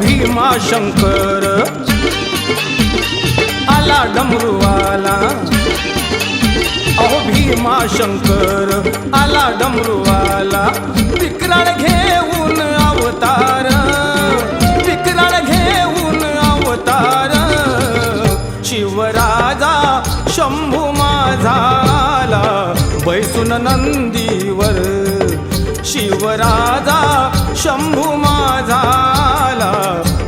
भीमाशंकर आला डमरूवाला. अहो भीमाशंकर आला डमरूवाला. विक्राळ घेऊन अवतार. विक्राळ घेऊन अवतार. शिवराजा शंभू माझाला. बैसून नंदीवर. शिवराजा शंभू माझा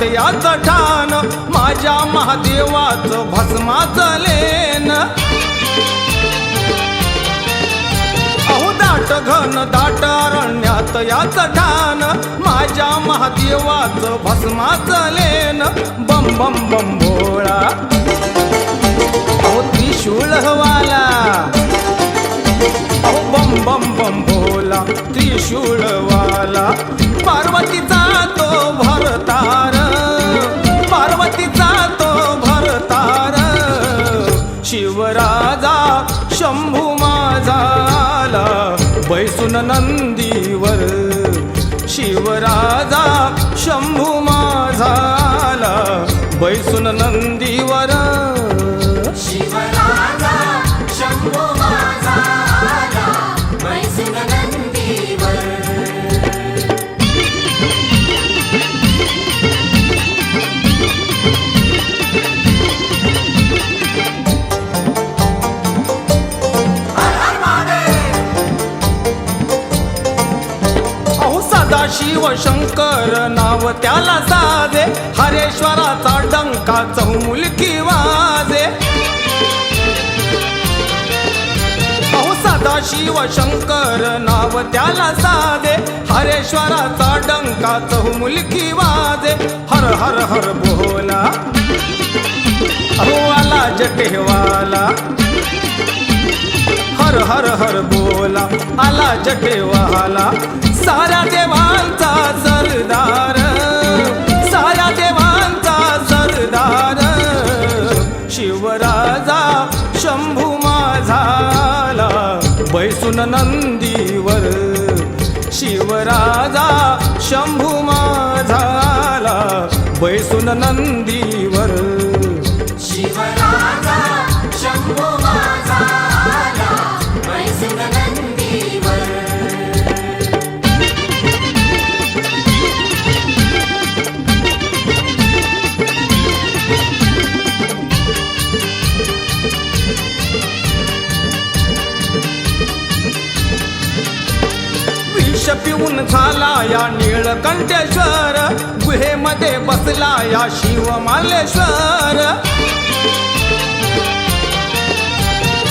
दाट ठाण माझ्या महादेवाचं भस्माचं लेन अहो दाट घन दाट अरण्यात याच ठाण माझ्या महादेवाचं भस्माचं लेन बम बम बम भोळा अहो त्रिशूळवाला अहो बम बम बम भोला त्रिशूळवाला पार्वतीचा तो भरतार. राजा शंभू माझाला बैसून नंदीवर शिवराजा शंभू माझाला बैसून नंदी शिवशंकर शंकर नाव त्याला साजे हरेश्वराचा डंका चौमुलकी वाजे. अहो सदाशिव शंकर नाव त्याला साजे हरेश्वराचा डंका चौमुलकी वाजे. हर हर हर बोला. अहो आला जटेवाला. हर हर हर बोला आला जटेवाला साऱ्या देवांचा सरदार साऱ्या देवांचा सरदार. शिवराजा शंभू माझाला बैसून नंदीवर. शिवराजा शंभू माझाला बैसून नंदी विष पिऊन झाला या निळकंठेश्वर. गुहेमध्ये बसला या शिव मालेश्वर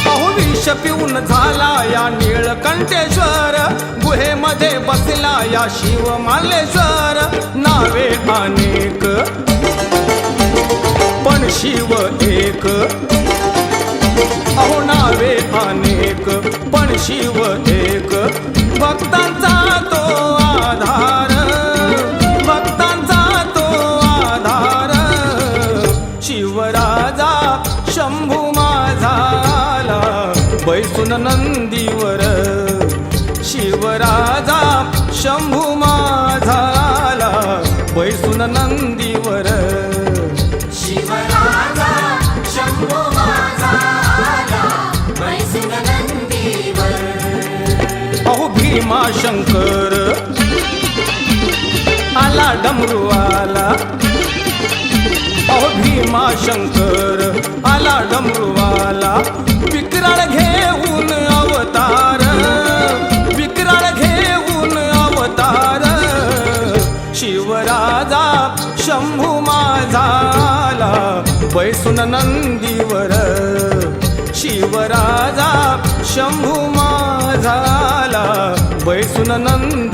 अहो विष पिऊन झाला या निळकंठेश्वर. गुहेमध्ये बसला या शिव मालेश्वर नावे अनेक पण शिव एक. अहो नावे अनेक पण शिव एक. भक्तांचा बैसून नंदीवर. शिवराजा शंभू माझाला बैसून नंदीवर. शिवराजा शंभू माझा आला. अहो भीमाशंकर आला डमरूवाला अहो भीमाशंकर आला डमरूवाला विक्राळ घेऊन नंदीवर. शिवराजा शंभू माझाला बैसून नंदी